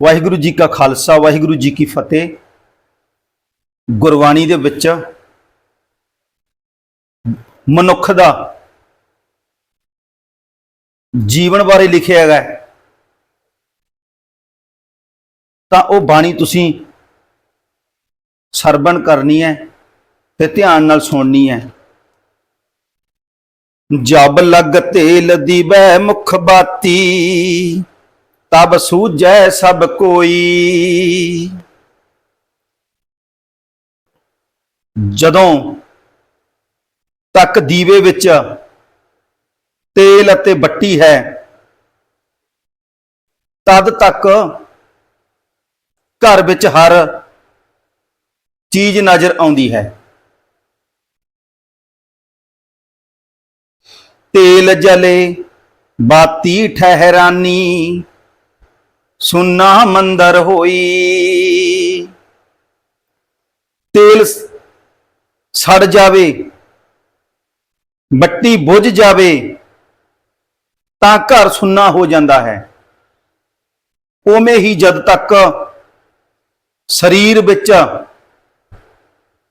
ਵਾਹਿਗੁਰੂ ਜੀ ਕਾ ਖਾਲਸਾ, ਵਾਹਿਗੁਰੂ ਜੀ ਕੀ ਫਤਿਹ। ਗੁਰਬਾਣੀ ਦੇ ਵਿੱਚ ਮਨੁੱਖ ਦਾ ਜੀਵਨ ਬਾਰੇ ਲਿਖਿਆ ਹੈਗਾ ਤਾਂ ਉਹ ਬਾਣੀ ਤੁਸੀਂ ਸਰਵਣ ਕਰਨੀ ਹੈ ਤੇ ਧਿਆਨ ਨਾਲ ਸੁਣਨੀ ਹੈ। ਜਬ ਲਗ ਤੇਲ ਦੀ ਦੀਵੈ ਮੁਖ ਬਾਤੀ ਤਬ ਸੂਝੈ ਸਭ ਕੋਈ। ਜਦੋਂ ਤੱਕ ਦੀਵੇ ਵਿੱਚ ਤੇਲ ਅਤੇ ਬੱਟੀ ਹੈ, ਤਦ ਤੱਕ ਘਰ ਵਿੱਚ ਹਰ ਚੀਜ਼ ਨਜ਼ਰ ਆਉਂਦੀ ਹੈ। ਤੇਲ ਜਲੇ, ਬਾਤੀ ਠਹਿਰਾਨੀ ਸੁਨਾ ਮੰਦਰ ਹੋਈ। ਤੇਲ ਸੜ ਜਾਵੇ ਬੱਤੀ ਬੁੱਝ ਜਾਵੇ, ਤਾਂ ਘਰ ਸੁੰਨਾ ਹੋ ਜਾਂਦਾ ਹੈ। ਉਵੇਂ ਹੀ ਜਦ ਤੱਕ ਸਰੀਰ ਵਿੱਚ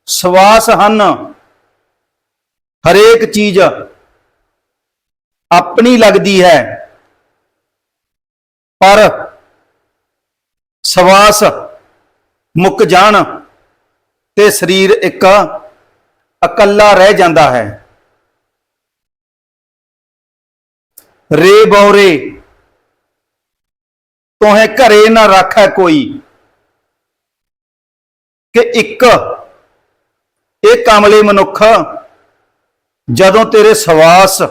ਸਵਾਸ ਹਨ, ਹਰੇਕ ਚੀਜ਼ ਆਪਣੀ ਲੱਗਦੀ ਹੈ। ਪਰ ਸਵਾਸ ਮੁੱਕ ਜਾਣ ਤੇ ਸਰੀਰ ਇੱਕ ਇਕੱਲਾ ਰਹਿ ਜਾਂਦਾ ਹੈ। ਰੇ ਬੌਰੇ ਤੋਹੇ ਘਰੇ ਨਾ ਰੱਖੈ ਕੋਈ ਕਿ ਇੱਕ, ਇਹ ਕਮਲੇ ਮਨੁੱਖ ਜਦੋਂ ਤੇਰੇ ਸਵਾਸ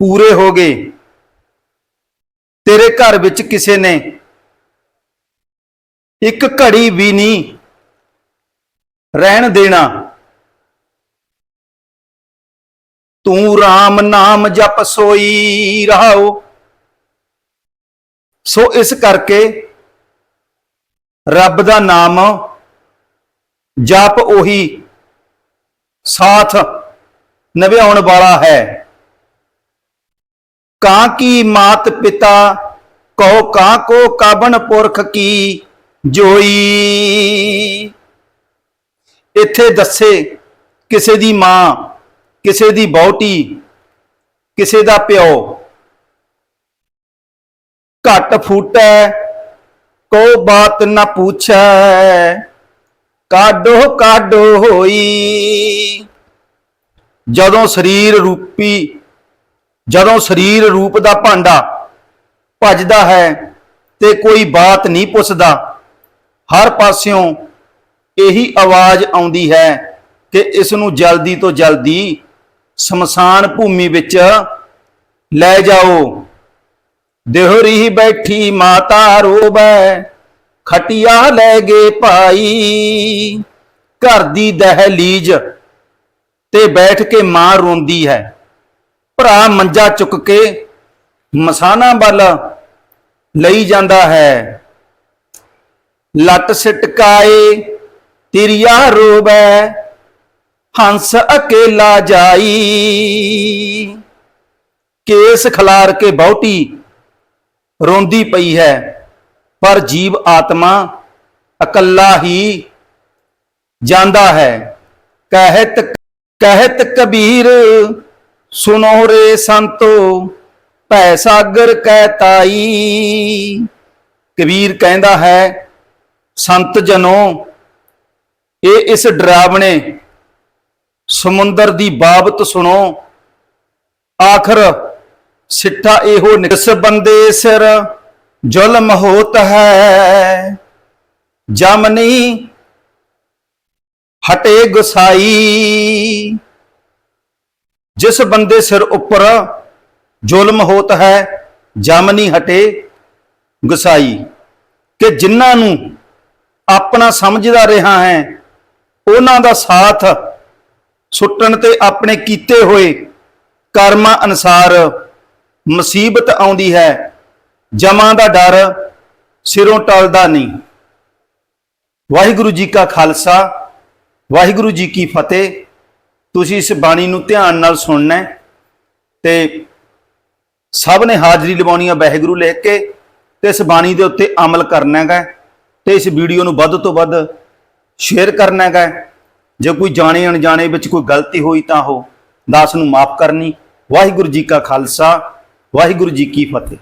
ਪੂਰੇ ਹੋ ਗਏ, ਤੇਰੇ ਘਰ ਵਿੱਚ ਕਿਸੇ ਨੇ ਇੱਕ ਘੜੀ ਵੀ ਨਹੀਂ ਰਹਿਣ ਦੇਣਾ। ਤੂੰ RAM ਨਾਮ ਜਪ ਸੋਈ ਰਹਾਓ ਸੋ ਇਸ ਕਰਕੇ ਰੱਬ ਦਾ ਨਾਮ ਜਪ ਉਹੀ ਸਾਥ ਨਿਭਾਉਣ ਵਾਲਾ ਹੈ। ਕਾਂ ਕੀ ਮਾਤ ਪਿਤਾ, ਕਹੋ ਕਾਂ ਕੋ ਕਾਬਨ ਪੁਰਖ ਕੀ। ਜੋਈ। ਇੱਥੇ ਦੱਸੇ ਕਿਸੇ ਦੀ ਮਾਂ, ਕਿਸੇ ਦੀ ਬਹੁਟੀ ਕਿਸੇ ਦਾ ਪਿਓ। ਘਟ ਫੂਟੈ ਕੋ ਬਾਤ ਨਾ ਪੁੱਛੈ। ਕਾਡੋ ਕਾਡੋ ਹੋਈ। ਜਦੋਂ ਸਰੀਰ ਰੂਪੀ, ਜਦੋਂ ਸਰੀਰ ਰੂਪ ਦਾ ਭਾਂਡਾ ਭੱਜਦਾ ਹੈ ਤੇ ਕੋਈ ਬਾਤ ਨਹੀਂ ਪੁੱਛਦਾ। ਹਰ ਪਾਸਿਓਂ ਇਹੀ ਆਵਾਜ਼ ਆਉਂਦੀ ਹੈ ਕਿ ਇਸ ਨੂੰ ਜਲਦੀ ਤੋਂ ਜਲਦੀ ਸ਼ਮਸ਼ਾਨ ਭੂਮੀ ਵਿੱਚ ਲੈ ਜਾਓ। ਦੇਹਰੀ ਬੈਠੀ ਮਾਤਾ ਰੋਬੈ ਖਟਿਆ ਲੈ ਗਏ ਭਾਈ। ਘਰ ਦੀ ਦਹਲੀਜ ਤੇ ਬੈਠ ਕੇ ਮਾਂ ਰੋਂਦੀ ਹੈ। ਭਰਾ ਮੰਜਾ ਚੁੱਕ ਕੇ ਮਸਾਨਾ ਵੱਲ ਲਈ ਜਾਂਦਾ ਹੈ। ਲੱਟ ਸਿਟਕਾਏ, ਤਿਰਿਆ ਰੋਬੈ ਹੰਸ ਅਕੇਲਾ ਜਾਈ। ਕੇਸ ਖਲਾਰ ਕੇ ਬਹੁਤੀ ਰੋਂਦੀ ਪਈ ਹੈ, ਪਰ ਜੀਵ ਆਤਮਾ ਇਕੱਲਾ ਹੀ ਜਾਂਦਾ ਹੈ। ਕਹਿਤ ਕਹਿਤ ਕਬੀਰ ਸੁਨੋ ਰੇ ਸੰਤੋ, ਭੈ ਸਾਗਰ ਕਹਿ ਤਾਈ। ਕਬੀਰ ਕਹਿੰਦਾ ਹੈ ਸੰਤ ਜਨੋ, ਇਹ ਇਸ ਡਰਾਵਣੇ ਸਮੁੰਦਰ ਦੀ ਬਾਬਤ ਸੁਣੋ। ਆਖਰ, ਸਿੱਠਾ ਇਹੋ ਨਿਕਸ ਬੰਦੇ ਸਿਰ, ਜ਼ੁਲਮ ਹੋਤ ਹੈ। ਜਮਨੀ ਹਟੇ ਗੁਸਾਈ। ਜਿਸ ਬੰਦੇ ਸਿਰ ਉੱਪਰ ਜ਼ੁਲਮ ਹੋਤ ਹੈ ਜਮਨੀ ਹਟੇ ਗੁਸਾਈ। ਕਿ ਜਿਨ੍ਹਾਂ ਨੂੰ ਆਪਣਾ ਸਮਝਦਾ ਰਿਹਾ ਹੈ। ਉਹਨਾਂ ਦਾ ਸਾਥ ਸੁੱਟਣ ਤੇ ਆਪਣੇ ਕੀਤੇ ਹੋਏ ਕਰਮਾਂ ਅਨਸਾਰ ਮੁਸੀਬਤ ਆਉਂਦੀ ਹੈ। ਜਮਾਂ ਦਾ ਡਰ ਸਿਰੋਂ ਟਲਦਾ ਨਹੀਂ। ਵਾਹਿਗੁਰੂ ਜੀ ਕਾ ਖਾਲਸਾ, ਵਾਹਿਗੁਰੂ ਜੀ ਕੀ ਫਤਿਹ। ਤੁਸੀਂ ਇਸ ਬਾਣੀ ਨੂੰ ਧਿਆਨ ਨਾਲ ਸੁਣਨਾ ਹੈ ਤੇ ਸਭ ਨੇ ਹਾਜ਼ਰੀ ਲਵਾਉਣੀ ਹੈ ਵਾਹਿਗੁਰੂ ਲਿਖ ਕੇ ਤੇ ਇਸ ਬਾਣੀ ਦੇ ਉੱਤੇ ਅਮਲ ਕਰਨਾ ਹੈਗਾ ਤੇ ਇਸ ਵੀਡੀਓ ਨੂੰ ਵੱਧ ਤੋਂ ਵੱਧ ਸ਼ੇਅਰ ਕਰਨਾ ਹੈਗਾ ਜੇ ਕੋਈ ਜਾਣੇ ਅਣਜਾਣੇ ਵਿੱਚ ਕੋਈ ਗਲਤੀ ਹੋਈ ਤਾਂ ਉਹ ਦਾਸ ਨੂੰ ਮਾਫ ਕਰਨੀ। ਵਾਹਿਗੁਰੂ ਜੀ ਕਾ ਖਾਲਸਾ, ਵਾਹਿਗੁਰੂ ਜੀ ਕੀ ਫਤਿਹ।